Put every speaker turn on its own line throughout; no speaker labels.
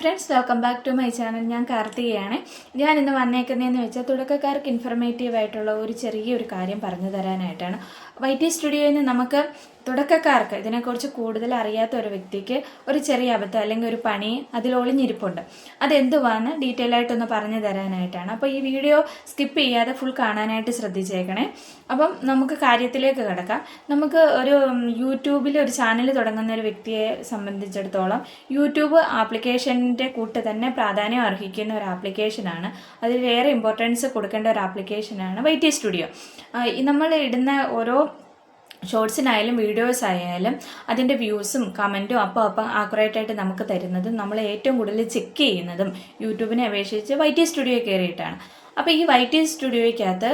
Friends welcome back to my channel ഞാൻ കാർത്തികയാണ്. ഞാൻ ഇന്ന് വന്നേക്കുന്നതെന്ന് വെച്ചാൽ തുടക്കക്കാർക്ക് ഇൻഫർമേറ്റീവ് ആയിട്ടുള്ള ഒരു ചെറിയൊരു കാര്യം പറഞ്ഞു തരാനായിട്ടാണ്. വൈറ്റി സ്റ്റുഡിയോയിൽ നിന്ന് നമുക്ക് തുടക്കക്കാർക്ക് ഇതിനെക്കുറിച്ച് കൂടുതൽ അറിയാത്ത ഒരു വ്യക്തിക്ക് ഒരു ചെറിയ അബദ്ധം അല്ലെങ്കിൽ ഒരു പണി അതിൽ ഒളിഞ്ഞിരിപ്പുണ്ട്. അതെന്തുവാന്ന് ഡീറ്റെയിൽ ആയിട്ടൊന്ന് പറഞ്ഞു തരാനായിട്ടാണ്. അപ്പോൾ ഈ വീഡിയോ സ്കിപ്പ് ചെയ്യാതെ ഫുൾ കാണാനായിട്ട് ശ്രദ്ധിച്ചേക്കണേ. അപ്പം നമുക്ക് കാര്യത്തിലേക്ക് കിടക്കാം. നമുക്ക് ഒരു യൂട്യൂബിൽ ഒരു ചാനൽ തുടങ്ങുന്ന ഒരു വ്യക്തിയെ സംബന്ധിച്ചിടത്തോളം യൂട്യൂബ് ആപ്ലിക്കേഷന്റെ കൂട്ട് തന്നെ പ്രാധാന്യം അർഹിക്കുന്ന ഒരു ആപ്ലിക്കേഷനാണ് അതിൽ ഏറെ ഇമ്പോർട്ടൻസ് കൊടുക്കേണ്ട ഒരു ആപ്ലിക്കേഷനാണ് വൈറ്റി സ്റ്റുഡിയോ നമ്മൾ ഇടുന്ന ഓരോ ഷോർട്സിനായാലും വീഡിയോസ് ആയാലും അതിന്റെ വ്യൂസും കമന്റും അപ്പം അപ്പം ആക്കുറേറ്റായിട്ട് നമുക്ക് തരുന്നതും നമ്മൾ ഏറ്റവും കൂടുതൽ ചെക്ക് ചെയ്യുന്നതും യൂട്യൂബിനെ അപേക്ഷിച്ച് വൈ ടി സ്റ്റുഡിയോ കയറിയിട്ടാണ്. അപ്പോൾ ഈ വൈറ്റി സ്റ്റുഡിയോയ്ക്കകത്ത്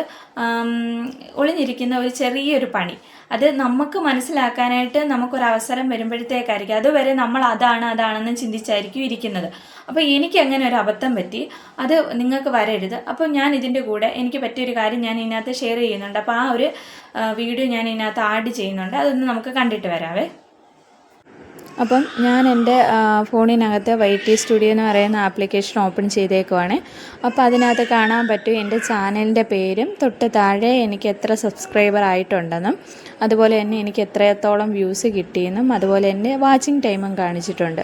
ഒളിഞ്ഞിരിക്കുന്ന ഒരു ചെറിയൊരു പണി. അത് നമുക്ക് മനസ്സിലാക്കാനായിട്ട് നമുക്കൊരവസരം വരുമ്പോഴത്തേക്കായിരിക്കും. അതുവരെ നമ്മൾ അതാണ് അതാണെന്ന് ചിന്തിച്ചായിരിക്കും ഇരിക്കുന്നത്. അപ്പോൾ എനിക്ക് അങ്ങനെ ഒരു അബദ്ധം പറ്റി. അത് നിങ്ങൾക്ക് വരരുത്. അപ്പോൾ ഞാൻ ഇതിന്റെ കൂടെ എനിക്ക് പറ്റിയൊരു കാര്യം ഞാൻ ഇതിനകത്ത് ഷെയർ ചെയ്യുന്നുണ്ട്. അപ്പോൾ ആ ഒരു വീഡിയോ ഞാൻ ഇതിനകത്ത് ആഡ് ചെയ്യുന്നുണ്ട്. അതൊന്ന് നമുക്ക് കണ്ടിട്ട് വരാവേ. അപ്പം ഞാൻ എന്റെ ഫോണിനകത്ത് വൈ ടി സ്റ്റുഡിയോ എന്ന് പറയുന്ന ആപ്ലിക്കേഷൻ ഓപ്പൺ ചെയ്തേക്കുവാണ്. അപ്പോൾ അതിനകത്ത് കാണാൻ പറ്റും എന്റെ ചാനലിന്റെ പേരും തൊട്ട് താഴെ എനിക്ക് എത്ര സബ്സ്ക്രൈബർ ആയിട്ടുണ്ടെന്നും അതുപോലെ തന്നെ എനിക്ക് എത്രത്തോളം വ്യൂസ് കിട്ടിയെന്നും അതുപോലെ തന്നെ വാച്ചിങ് ടൈമും കാണിച്ചിട്ടുണ്ട്.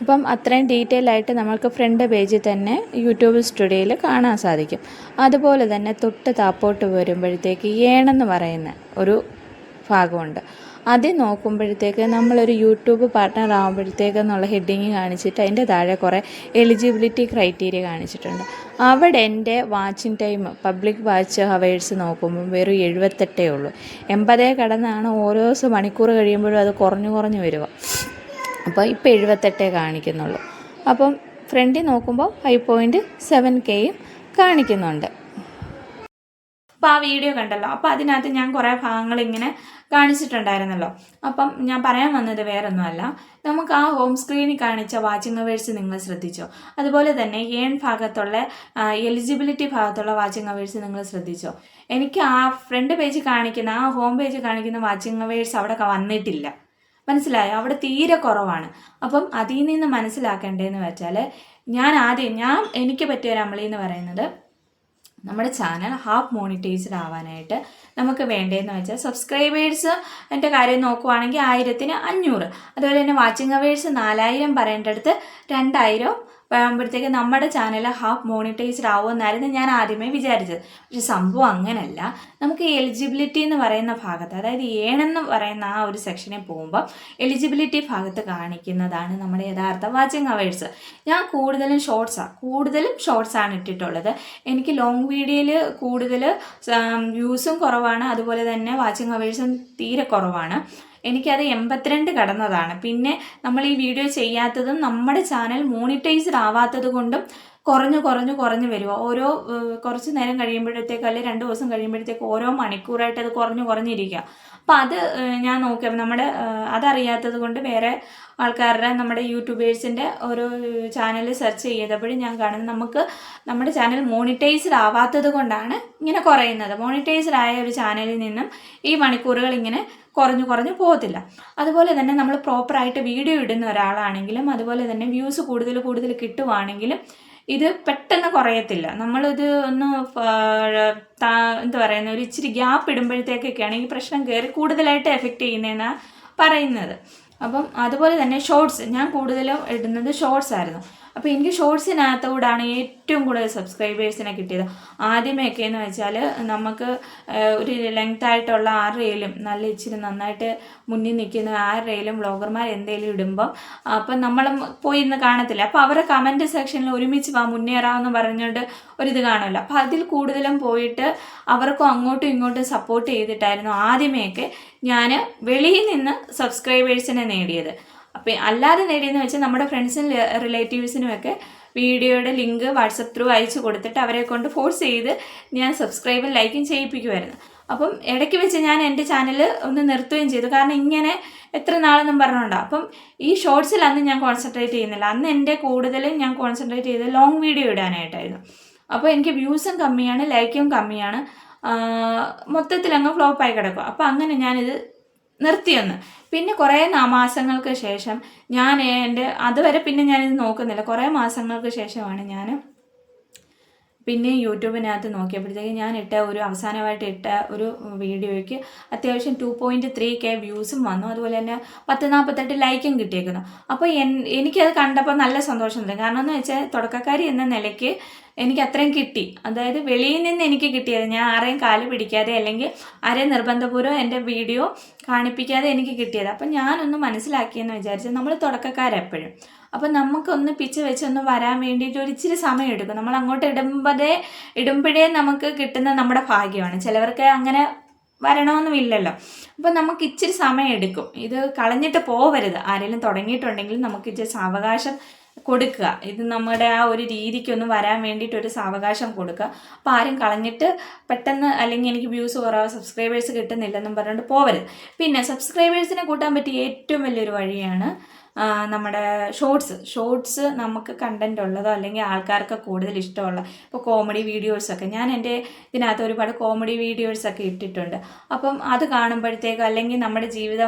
അപ്പം അത്രയും ഡീറ്റെയിൽ ആയിട്ട് നമുക്ക് ഫ്രണ്ട് പേജിൽ തന്നെ യൂട്യൂബ് സ്റ്റുഡിയോയിൽ കാണാൻ സാധിക്കും. അതുപോലെ തന്നെ തൊട്ട് താപ്പോട്ട് വരുമ്പോഴത്തേക്ക് ഏണെന്ന് പറയുന്ന ഒരു ഭാഗമുണ്ട്. അതിൽ നോക്കുമ്പോഴത്തേക്ക് നമ്മളൊരു യൂട്യൂബ് പാർട്ട്ണർ ആകുമ്പോഴത്തേക്ക് എന്നുള്ള ഹെഡിങ് കാണിച്ചിട്ട് അതിന്റെ താഴെ കുറേ എലിജിബിലിറ്റി ക്രൈറ്റീരിയ കാണിച്ചിട്ടുണ്ട്. അവിടെ എന്റെ watching time public watch hours നോക്കുമ്പോൾ വെറും എഴുപത്തെട്ടേ ഉള്ളൂ. എൺപതേ കടന്നാണ് ഓരോ ദിവസം മണിക്കൂർ കഴിയുമ്പോഴും അത് കുറഞ്ഞു കുറഞ്ഞു വരിക. അപ്പോൾ ഇപ്പോൾ എഴുപത്തെട്ടേ കാണിക്കുന്നുള്ളൂ. അപ്പം ഫ്രണ്ടിൽ നോക്കുമ്പോൾ ഫൈവ് പോയിന്റ് സെവൻ കെയും കാണിക്കുന്നുണ്ട്. അപ്പോൾ ആ വീഡിയോ കണ്ടല്ലോ. അപ്പോൾ അതിനകത്ത് ഞാൻ കുറേ ഭാഗങ്ങൾ ഇങ്ങനെ കാണിച്ചിട്ടുണ്ടായിരുന്നല്ലോ. അപ്പം ഞാൻ പറയാൻ വന്നത് വേറൊന്നുമല്ല. നമുക്ക് ആ ഹോം സ്ക്രീനിൽ കാണിച്ച വാച്ചിങ് അവേഴ്സ് നിങ്ങൾ ശ്രദ്ധിച്ചോ? അതുപോലെ തന്നെ ഏൺ ഭാഗത്തുള്ള എലിജിബിലിറ്റി ഭാഗത്തുള്ള വാച്ചിങ് അവേഴ്സ് നിങ്ങൾ ശ്രദ്ധിച്ചോ? എനിക്ക് ആ ഫ്രണ്ട് പേജ് കാണിക്കുന്ന ആ ഹോം പേജ് കാണിക്കുന്ന വാച്ചിങ് അവേഴ്സ് അവിടെ വന്നിട്ടില്ല. മനസ്സിലായോ? അവിടെ തീരെ കുറവാണ്. അപ്പം അതിൽ നിന്ന് മനസ്സിലാക്കേണ്ടതെന്ന് വെച്ചാൽ ഞാൻ ആദ്യം ഞാൻ എനിക്ക് പറ്റിയ ഒരു അമളി എന്ന് പറയുന്നത് നമ്മുടെ ചാനൽ ഹാഫ് മോണിറ്റൈസ്ഡ് ആവാനായിട്ട് നമുക്ക് വേണ്ടതെന്ന് വെച്ചാൽ സബ്സ്ക്രൈബേഴ്സ് എന്റെ കാര്യം നോക്കുവാണെങ്കിൽ ആയിരത്തിന് അഞ്ഞൂറ്. അതുപോലെ തന്നെ വാച്ചിങ് അവേഴ്സ് നാലായിരം പറയേണ്ടടുത്ത് രണ്ടായിരം ആകുമ്പോഴത്തേക്ക് നമ്മുടെ ചാനൽ ഹാഫ് മോണിറ്റൈസ്ഡ് ആവുമെന്നായിരുന്നു ഞാൻ ആദ്യമേ വിചാരിച്ചത്. പക്ഷെ സംഭവം അങ്ങനല്ല. നമുക്ക് എലിജിബിലിറ്റി എന്ന് പറയുന്ന ഭാഗത്ത് അതായത് ഏണെന്ന് പറയുന്ന ആ ഒരു സെക്ഷനിൽ പോകുമ്പോൾ എലിജിബിലിറ്റി ഭാഗത്ത് കാണിക്കുന്നതാണ് നമ്മുടെ യഥാർത്ഥ വാച്ചിങ് അവേഴ്സ് ഞാൻ കൂടുതലും ഷോർട്സാണ് കൂടുതലും ഷോർട്സാണ് ഇട്ടിട്ടുള്ളത്. എനിക്ക് ലോങ് വീഡിയോയിൽ കൂടുതൽ വ്യൂസും കുറവാണ്. അതുപോലെ തന്നെ വാച്ചിങ് അവേഴ്സും തീരെ കുറവാണ്. എനിക്കത് എൺപത്തിരണ്ട് കടന്നതാണ്. പിന്നെ നമ്മൾ ഈ വീഡിയോ ചെയ്യാത്തതും നമ്മുടെ ചാനൽ മോണിറ്റൈസ്ഡ് ആവാത്തത് കൊണ്ടും കുറഞ്ഞു കുറഞ്ഞു കുറഞ്ഞു വരിക ഓരോ കുറച്ച് നേരം കഴിയുമ്പോഴത്തേക്ക് അല്ലെങ്കിൽ രണ്ട് ദിവസം കഴിയുമ്പോഴത്തേക്ക് ഓരോ മണിക്കൂറായിട്ട് അത് കുറഞ്ഞു കുറഞ്ഞിരിക്കുക അപ്പം അത് ഞാൻ നോക്കിയപ്പോൾ നമ്മുടെ അതറിയാത്തത് കൊണ്ട് വേറെ ആൾക്കാരുടെ നമ്മുടെ യൂട്യൂബേഴ്സിന്റെ ഒരു ചാനൽ സെർച്ച് ചെയ്തപ്പോഴും ഞാൻ കാണുന്നത് നമുക്ക് നമ്മുടെ ചാനൽ മോണിറ്റൈസ്ഡ് ആവാത്തത് കൊണ്ടാണ് ഇങ്ങനെ കുറയുന്നത്. മോണിറ്റൈസ്ഡ് ആയ ഒരു ചാനലിൽ നിന്നും ഈ മണിക്കൂറുകൾ ഇങ്ങനെ കുറഞ്ഞു കുറഞ്ഞു പോകത്തില്ല. അതുപോലെ തന്നെ നമ്മൾ പ്രോപ്പറായിട്ട് വീഡിയോ ഇടുന്ന ഒരാളാണെങ്കിലും അതുപോലെ തന്നെ വ്യൂസ് കൂടുതൽ കൂടുതൽ കിട്ടുവാണെങ്കിലും ഇത് പെട്ടെന്ന് കുറയത്തില്ല. നമ്മളിത് ഒന്ന് എന്താ പറയുന്ന ഒരു ഇച്ചിരി ഗ്യാപ്പ് ഇടുമ്പോഴത്തേക്കൊക്കെയാണ് ഈ പ്രശ്നം കയറി കൂടുതലായിട്ട് എഫക്റ്റ് ചെയ്യുന്നതെന്നാണ് പറയുന്നത്. അപ്പം അതുപോലെ തന്നെ ഷോർട്സ് ഞാൻ കൂടുതലും ഇടുന്നത് ഷോർട്സ് ആയിരുന്നു. അപ്പോൾ എനിക്ക് ഷോർട്സിനകത്തോടാണ് ഏറ്റവും കൂടുതൽ സബ്സ്ക്രൈബേഴ്സിനെ കിട്ടിയത്. ആദ്യമൊക്കെ എന്ന് വെച്ചാൽ നമുക്ക് ഒരു ലെങ്ത് ആയിട്ടുള്ള ആ റീലും നല്ല ഇച്ചിരി നന്നായിട്ട് മുന്നിൽ നിൽക്കുന്ന ആ റീലും വ്ളോഗർമാർ എന്തെങ്കിലും ഇടുമ്പോൾ അപ്പം നമ്മൾ പോയി ഇന്ന് കാണത്തില്ല. അപ്പോൾ അവരുടെ കമന്റ് സെക്ഷനിൽ ഒരുമിച്ച് വാ മുന്നേറാമെന്ന് പറഞ്ഞുകൊണ്ട് ഒരിത് കാണുമല്ലോ. അപ്പോൾ അതിൽ കൂടുതലും പോയിട്ട് അവർക്കും അങ്ങോട്ടും ഇങ്ങോട്ടും സപ്പോർട്ട് ചെയ്തിട്ടായിരുന്നു ആദ്യമേയൊക്കെ ഞാൻ വെളിയിൽ നിന്ന് സബ്സ്ക്രൈബേഴ്സിനെ നേടിയത്. അപ്പം അല്ലാതെ നേടിയെന്ന് വെച്ചാൽ നമ്മുടെ ഫ്രണ്ട്സിനും റിലേറ്റീവ്സിനുമൊക്കെ വീഡിയോയുടെ ലിങ്ക് വാട്സപ്പ് ത്രൂ അയച്ചു കൊടുത്തിട്ട് അവരെ കൊണ്ട് ഫോഴ്സ് ചെയ്ത് ഞാൻ സബ്സ്ക്രൈബും ലൈക്കും ചെയ്യിപ്പിക്കുമായിരുന്നു അപ്പം ഇടയ്ക്ക് വെച്ച് ഞാൻ എന്റെ ചാനൽ ഒന്ന് നിർത്തുകയും ചെയ്തു. കാരണം ഇങ്ങനെ എത്ര നാളെന്നും പറഞ്ഞുകൊണ്ടാണ് അപ്പം ഈ ഷോർട്സിൽ അന്ന് ഞാൻ കോൺസെൻട്രേറ്റ് ചെയ്യുന്നില്ല. അന്ന് എന്റെ കൂടുതലും ഞാൻ കോൺസെൻട്രേറ്റ് ചെയ്ത് ലോങ് വീഡിയോ ഇടാനായിട്ടായിരുന്നു. അപ്പോൾ എനിക്ക് വ്യൂസും കമ്മിയാണ് ലൈക്കും കമ്മിയാണ്. മൊത്തത്തിൽ അങ്ങ് ഫ്ലോപ്പായി കിടക്കും അപ്പോൾ അങ്ങനെ ഞാനിത് നിർത്തിയൊന്ന്. പിന്നെ കുറേ മാസങ്ങൾക്ക് ശേഷം ഞാൻ എന്റെ അതുവരെ പിന്നെ ഞാനിത് നോക്കുന്നില്ല. കുറേ മാസങ്ങൾക്ക് ശേഷമാണ് ഞാൻ പിന്നെ യൂട്യൂബിനകത്ത് നോക്കിയപ്പോഴത്തേക്ക് ഞാൻ ഇട്ട ഒരു അവസാനമായിട്ട് ഇട്ട ഒരു വീഡിയോയ്ക്ക് അത്യാവശ്യം ടു പോയിന്റ് ത്രീ കെ വ്യൂസും വന്നു. അതുപോലെ തന്നെ പത്ത് നാൽപ്പത്തെട്ട് ലൈക്കും കിട്ടിയേക്കുന്നു. അപ്പോൾ എൻ എനിക്കത് കണ്ടപ്പോൾ നല്ല സന്തോഷമുണ്ട്. കാരണം എന്ന് വെച്ചാൽ തുടക്കക്കാരി എന്ന നിലയ്ക്ക് എനിക്ക് അത്രയും കിട്ടി. അതായത് വെളിയിൽ നിന്ന് എനിക്ക് കിട്ടിയത് ഞാൻ ആരെയും കാൽ പിടിക്കാതെ അല്ലെങ്കിൽ ആരെയും നിർബന്ധപൂർവം എന്റെ വീഡിയോ കാണിപ്പിക്കാതെ എനിക്ക് കിട്ടിയത്. അപ്പം ഞാനൊന്ന് മനസ്സിലാക്കിയെന്ന് വിചാരിച്ചാൽ നമ്മൾ തുടക്കക്കാരെപ്പോഴും. അപ്പം നമുക്കൊന്ന് പിച്ച് വെച്ചൊന്ന് വരാൻ വേണ്ടിയിട്ട് ഒരു ഇച്ചിരി സമയം എടുക്കും. നമ്മൾ അങ്ങോട്ട് ഇടുമ്പതേ ഇടുമ്പോഴേ നമുക്ക് കിട്ടുന്ന നമ്മുടെ ഭാഗ്യമാണ്. ചിലവർക്ക് അങ്ങനെ വരണമെന്നുമില്ലല്ലോ അപ്പം നമുക്ക് ഇച്ചിരി സമയം എടുക്കും. ഇത് കളഞ്ഞിട്ട് പോവരുത്. ആരെങ്കിലും തുടങ്ങിയിട്ടുണ്ടെങ്കിൽ നമുക്ക് ഇച്ചിരി സാവകാശം കൊടുക്കുക. ഇത് നമ്മുടെ ആ ഒരു രീതിക്കൊന്ന് വരാൻ വേണ്ടിയിട്ട് ഒരു സാവകാശം കൊടുക്കുക. അപ്പോൾ ആരും കളഞ്ഞിട്ട് പെട്ടെന്ന് അല്ലെങ്കിൽ എനിക്ക് വ്യൂസ് കുറവ് സബ്സ്ക്രൈബേഴ്സ് കിട്ടുന്നില്ലെന്നും പറഞ്ഞുകൊണ്ട് പോവരുത്. പിന്നെ സബ്സ്ക്രൈബേഴ്സിനെ കൂട്ടാൻ പറ്റിയ ഏറ്റവും വലിയൊരു വഴിയാണ് നമ്മുടെ ഷോർട്സ്. ഷോർട്സ് നമുക്ക് കണ്ടന്റ് ഉള്ളതോ അല്ലെങ്കിൽ ആൾക്കാർക്ക് കൂടുതൽ ഇഷ്ടമുള്ള ഇപ്പോൾ കോമഡി വീഡിയോസൊക്കെ ഞാൻ എന്റെ ഇതിനകത്ത് ഒരുപാട് കോമഡി വീഡിയോസൊക്കെ ഇട്ടിട്ടുണ്ട്. അപ്പം അത് കാണുമ്പോഴത്തേക്കും അല്ലെങ്കിൽ നമ്മുടെ ജീവിത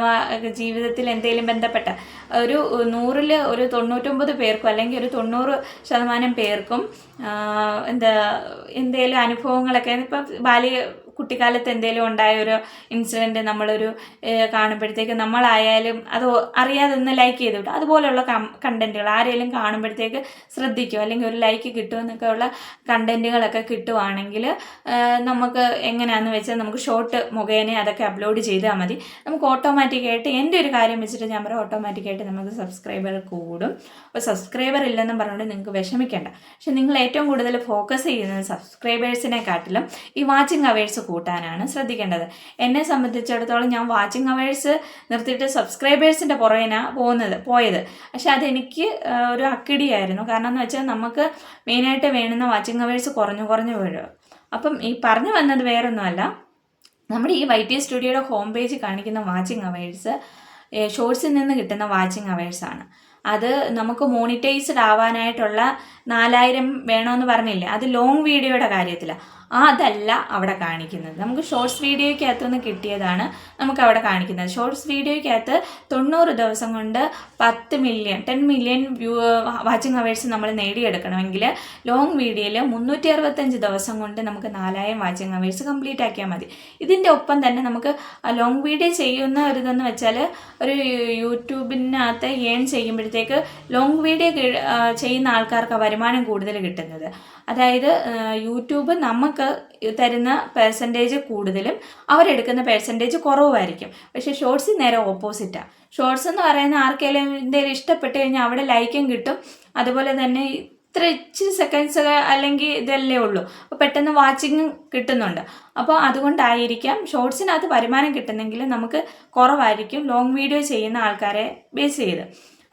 ജീവിതത്തിൽ എന്തെങ്കിലും ബന്ധപ്പെട്ട ഒരു നൂറിൽ ഒരു തൊണ്ണൂറ്റൊമ്പത് പേർക്കും അല്ലെങ്കിൽ ഒരു തൊണ്ണൂറ് ശതമാനം പേർക്കും എന്താ എന്തെങ്കിലും അനുഭവങ്ങളൊക്കെ ഇപ്പം ബാല്യ കുട്ടിക്കാലത്ത് എന്തെങ്കിലും ഉണ്ടായ ഒരു ഇൻസിഡന്റ് നമ്മളൊരു കാണുമ്പോഴത്തേക്ക് നമ്മളായാലും അത് അറിയാതെ ഒന്ന് ലൈക്ക് ചെയ്ത് വിട്ടു അതുപോലെയുള്ള കണ്ടന്റുകൾ ആരെങ്കിലും കാണുമ്പോഴത്തേക്ക് ശ്രദ്ധിക്കും അല്ലെങ്കിൽ ഒരു ലൈക്ക് കിട്ടുമെന്നൊക്കെ ഉള്ള കണ്ടന്റുകളൊക്കെ കിട്ടുവാണെങ്കിൽ നമുക്ക് എങ്ങനെയാണെന്ന് വെച്ചാൽ നമുക്ക് ഷോർട്ട് മുഖേന അതൊക്കെ അപ്ലോഡ് ചെയ്താൽ മതി. നമുക്ക് ഓട്ടോമാറ്റിക്കായിട്ട് എന്റെ ഒരു കാര്യം വെച്ചിട്ട് ഞാൻ പറയാം ഓട്ടോമാറ്റിക്കായിട്ട് നമുക്ക് സബ്സ്ക്രൈബർ കൂടും. അപ്പോൾ സബ്സ്ക്രൈബർ ഇല്ലെന്നും പറഞ്ഞുകൊണ്ട് നിങ്ങൾക്ക് വിഷമിക്കേണ്ട. പക്ഷെ നിങ്ങൾ ഏറ്റവും കൂടുതൽ ഫോക്കസ് ചെയ്യുന്നത് സബ്സ്ക്രൈബേഴ്സിനെക്കാട്ടിലും ഈ വാച്ചിങ് അവേഴ്സ് കൂട്ടാനാണ് ശ്രദ്ധിക്കേണ്ടത്. എന്നെ സംബന്ധിച്ചിടത്തോളം ഞാൻ വാച്ചിങ് അവേഴ്സ് നിർത്തിയിട്ട് സബ്സ്ക്രൈബേഴ്സിന്റെ പുറകിനാണ് പോകുന്നത് പോയത്. പക്ഷെ അതെനിക്ക് ഒരു അക്കിടിയായിരുന്നു. കാരണം എന്ന് വെച്ചാൽ നമുക്ക് മെയിനായിട്ട് വേണ്ടുന്ന വാച്ചിങ് അവേഴ്സ് കുറഞ്ഞു കുറഞ്ഞു വീഴും. അപ്പം ഈ പറഞ്ഞു വന്നത് വേറൊന്നുമല്ല. നമ്മുടെ ഈ വൈ ടി സ്റ്റുഡിയോയുടെ ഹോം പേജ് കാണിക്കുന്ന വാച്ചിങ് അവേഴ്സ് ഷോർട്സിൽ നിന്ന് കിട്ടുന്ന വാച്ചിങ് അവേഴ്സാണ് അത് നമുക്ക് മോണിറ്റൈസ്ഡ് ആവാനായിട്ടുള്ള നാലായിരം വേണമെന്ന് പറഞ്ഞില്ലേ? അത് ലോങ് വീഡിയോയുടെ കാര്യത്തിലാണ് അതല്ല അവിടെ കാണിക്കുന്നത്. നമുക്ക് ഷോർട്സ് വീഡിയോയ്ക്കകത്തുനിന്ന് കിട്ടിയതാണ് നമുക്ക് അവിടെ കാണിക്കുന്നത്. ഷോർട്സ് വീഡിയോയ്ക്കകത്ത് തൊണ്ണൂറ് ദിവസം കൊണ്ട് പത്ത് million ten million view watching hours നമ്മൾ നേടിയെടുക്കണമെങ്കിൽ ലോങ് വീഡിയോയിൽ മുന്നൂറ്റി അറുപത്തഞ്ച് ദിവസം കൊണ്ട് നമുക്ക് നാലായിരം വാച്ചിങ് അവേഴ്സ് കംപ്ലീറ്റ് ആക്കിയാൽ മതി. ഇതിന്റെ ഒപ്പം തന്നെ നമുക്ക് ലോങ് വീഡിയോ ചെയ്യുന്ന ഒരു ഇതെന്ന് വെച്ചാൽ ഒരു യൂട്യൂബിനകത്ത് ഏൺ ചെയ്യുമ്പോഴത്തേക്ക് ലോങ് വീഡിയോ ചെയ്യുന്ന ആൾക്കാർക്ക് വരുമാനം കൂടുതൽ കിട്ടുന്നത്. അതായത് യൂട്യൂബ് നമുക്ക് തരുന്ന പെർസെന്റേജ് കൂടുതലും അവരെടുക്കുന്ന പെർസെന്റേജ് കുറവുമായിരിക്കും. പക്ഷേ ഷോർട്സ് നേരെ ഓപ്പോസിറ്റാണ് ഷോർട്സ് എന്ന് പറയുന്ന ആർക്കെങ്കിലും എന്തെങ്കിലും ഇഷ്ടപ്പെട്ട് കഴിഞ്ഞാൽ അവിടെ ലൈക്കും കിട്ടും. അതുപോലെ തന്നെ ഇത്ര ഇച്ചിരി സെക്കൻഡ്സ് അല്ലെങ്കിൽ ഇതല്ലേ ഉള്ളൂ. അപ്പോൾ പെട്ടെന്ന് വാച്ചിങ് കിട്ടുന്നുണ്ട്. അപ്പോൾ അതുകൊണ്ടായിരിക്കാം ഷോർട്സിനകത്ത് വരുമാനം കിട്ടുന്നെങ്കിൽ നമുക്ക് കുറവായിരിക്കും ലോങ് വീഡിയോ ചെയ്യുന്ന ആൾക്കാരെ ബേസ് ചെയ്ത്.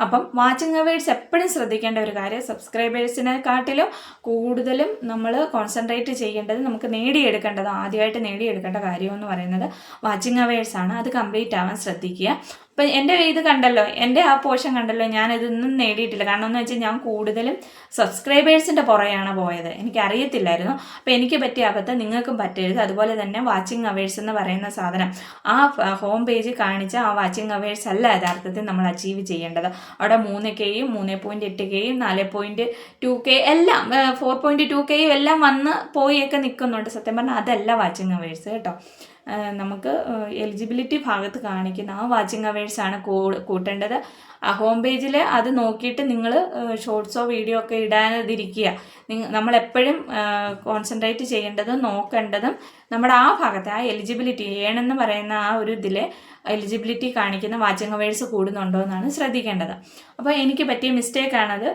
അപ്പം വാച്ചിങ് അവേഴ്സ് എപ്പോഴും ശ്രദ്ധിക്കേണ്ട ഒരു കാര്യം സബ്സ്ക്രൈബേഴ്സിനെക്കാട്ടിലും കൂടുതലും നമ്മൾ കോൺസെൻട്രേറ്റ് ചെയ്യേണ്ടത് നമുക്ക് നേടിയെടുക്കേണ്ടത് ആദ്യമായിട്ട് നേടിയെടുക്കേണ്ട കാര്യം എന്ന് പറയുന്നത് വാച്ചിങ് അവേഴ്സ് ആണ് അത് കംപ്ലീറ്റ് ആവാൻ ശ്രദ്ധിക്കുക. അപ്പം എന്റെ ഇത് കണ്ടല്ലോ എന്റെ ആ പോർഷൻ കണ്ടല്ലോ ഞാനിതൊന്നും നേടിയിട്ടില്ല. കാരണം എന്ന് വെച്ചാൽ ഞാൻ കൂടുതലും സബ്സ്ക്രൈബേഴ്സിന്റെ പുറയാണ് പോയത്. എനിക്ക് അറിയത്തില്ലായിരുന്നു അപ്പോൾ എനിക്ക് പറ്റിയ അബദ്ധം നിങ്ങൾക്കും പറ്റരുത്. അതുപോലെ തന്നെ വാച്ചിങ് അവേഴ്സ് എന്ന് പറയുന്ന സാധനം ആ ഹോം പേജ് കാണിച്ച ആ വാച്ചിങ് അവേഴ്സ് അല്ല യഥാർത്ഥത്തിൽ നമ്മൾ അച്ചീവ് ചെയ്യേണ്ടത്. അവിടെ മൂന്ന് കെയും മൂന്ന് പോയിന്റ് എട്ട് കെയും നാല് പോയിന്റ് ടു കെ എല്ലാം ഫോർ പോയിന്റ് ടു കെയും എല്ലാം വന്ന് പോയൊക്കെ നിൽക്കുന്നുണ്ട് സത്യം പറഞ്ഞാൽ അതല്ല വാച്ചിങ് അവേഴ്സ് കേട്ടോ. നമുക്ക് എലിജിബിലിറ്റി ഭാഗത്ത് കാണിക്കുന്ന ആ വാച്ചിങ് ആണ് കൂട്ടേണ്ടത്. ആ ഹോം പേജിൽ അത് നോക്കിയിട്ട് നിങ്ങൾ ഷോർട്സോ വീഡിയോ ഒക്കെ ഇടാതിരിക്കുക. നമ്മൾ നമ്മളെപ്പോഴും കോൺസെൻട്രേറ്റ് ചെയ്യേണ്ടതും നോക്കേണ്ടതും നമ്മുടെ ആ ഭാഗത്ത് ആ എലിജിബിലിറ്റി ഏണെന്ന് പറയുന്ന ആ ഒരു ഇതിൽ എലിജിബിലിറ്റി കാണിക്കുന്ന വാച്ചിങ് അവേഴ്സ് കൂടുന്നുണ്ടോ എന്നാണ് ശ്രദ്ധിക്കേണ്ടത്. അപ്പോൾ എനിക്ക് പറ്റിയ മിസ്റ്റേക്കാണത്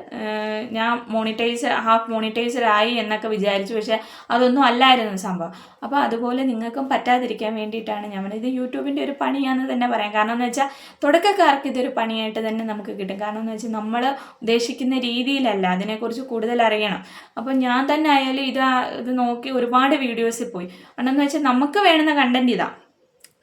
ഞാൻ മോണിറ്റൈസ് ഹാഫ് മോണിറ്റൈസ്ഡ് ആയി എന്നൊക്കെ വിചാരിച്ചു. പക്ഷേ അതൊന്നും അല്ലായിരുന്നു സംഭവം. അപ്പോൾ അതുപോലെ നിങ്ങൾക്കും പറ്റാതിരിക്കാൻ വേണ്ടിയിട്ടാണ് ഞാൻ ഇത് യൂട്യൂബിന്റെ ഒരു പണിയാണെന്ന് തന്നെ പറയാം. കാരണം എന്ന് വെച്ചാൽ തുടക്കക്കാർക്ക് ഇതൊരു പണിയായിട്ട് തന്നെ നമുക്ക് കിട്ടും. കാരണം എന്ന് വെച്ചാൽ നമ്മൾ ഉദ്ദേശിക്കുന്ന രീതിയിലല്ല അതിനെക്കുറിച്ച് കൂടുതൽ അറിയണം. അപ്പോൾ ഞാൻ തന്നെ ആയാലും ഇത് ഇത് നോക്കി ഒരുപാട് വീഡിയോസിൽ പോയി. കാരണം എന്ന് വെച്ചാൽ നമുക്ക് വേണ്ടുന്ന കണ്ടന്റ് ഇതാ.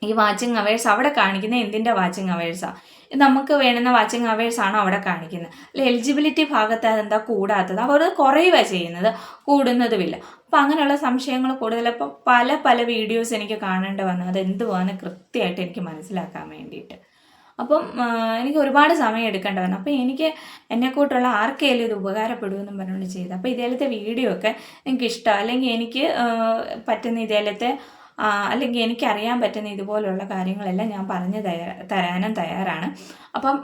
ഈ വാച്ചിങ് അവേഴ്സ് അവിടെ കാണിക്കുന്നത് എന്തിന്റെ വാച്ചിങ് അവേഴ്സാണ് നമുക്ക് വേണ്ടുന്ന വാച്ചിങ് അവേഴ്സ് ആണ് അവിടെ കാണിക്കുന്നത്? അല്ല എലിജിബിലിറ്റി ഭാഗത്ത് അതെന്താ കൂടാത്തത്? അവർ കുറയുക ചെയ്യുന്നത് കൂടുന്നതുമില്ല. അപ്പം അങ്ങനെയുള്ള സംശയങ്ങൾ കൂടുതൽ ഇപ്പം പല പല വീഡിയോസ് എനിക്ക് കാണേണ്ടി വന്നു. അത് എന്തുവാന്ന് കൃത്യമായിട്ട് എനിക്ക് മനസ്സിലാക്കാൻ വേണ്ടിയിട്ട്. അപ്പം എനിക്ക് ഒരുപാട് സമയം എടുക്കേണ്ടി വന്നു. അപ്പം എനിക്ക് എന്നെക്കൂട്ടുള്ള ആർക്കെങ്കിലും ഇത് ഉപകാരപ്പെടുമെന്നും പറഞ്ഞുകൊണ്ട് ചെയ്തു അപ്പോൾ ഇതേലത്തെ വീഡിയോ ഒക്കെ എനിക്ക് ഇഷ്ടം അല്ലെങ്കിൽ എനിക്ക് പറ്റുന്ന ഇതേലത്തെ അല്ലെങ്കിൽ എനിക്കറിയാൻ പറ്റുന്ന ഇതുപോലുള്ള കാര്യങ്ങളെല്ലാം ഞാൻ പറഞ്ഞു തരാനും തയ്യാറാണ്. അപ്പം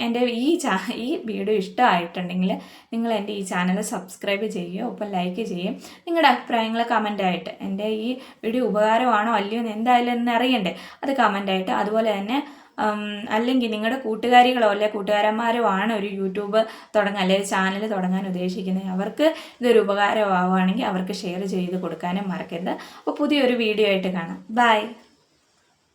എന്റെ ഈ ചാ ഈ വീഡിയോ ഇഷ്ടമായിട്ടുണ്ടെങ്കിൽ നിങ്ങൾ എന്റെ ഈ ചാനൽ സബ്സ്ക്രൈബ് ചെയ്യുക ഒപ്പം ലൈക്ക് ചെയ്യും നിങ്ങളുടെ അഭിപ്രായങ്ങൾ കമന്റായിട്ട് എന്റെ ഈ വീഡിയോ ഉപകാരമാണോ അല്ലയോ എന്ന് എന്തായാലും എന്ന് അറിയണ്ടേ അത് കമന്റായിട്ട് അതുപോലെ തന്നെ അല്ലെങ്കിൽ നിങ്ങളുടെ കൂട്ടുകാരികളോ അല്ലെ കൂട്ടുകാരന്മാരോ ആണ് ഒരു യൂട്യൂബ് തുടങ്ങാൻ അല്ലെങ്കിൽ ചാനൽ തുടങ്ങാൻ ഉദ്ദേശിക്കുന്നത്. അവർക്ക് ഇതൊരു ഉപകാരമാവുകയാണെങ്കിൽ അവർക്ക് ഷെയർ ചെയ്ത് കൊടുക്കാനും മറക്കരുത്. അപ്പോൾ പുതിയൊരു വീഡിയോ ആയിട്ട് കാണാം. ബൈ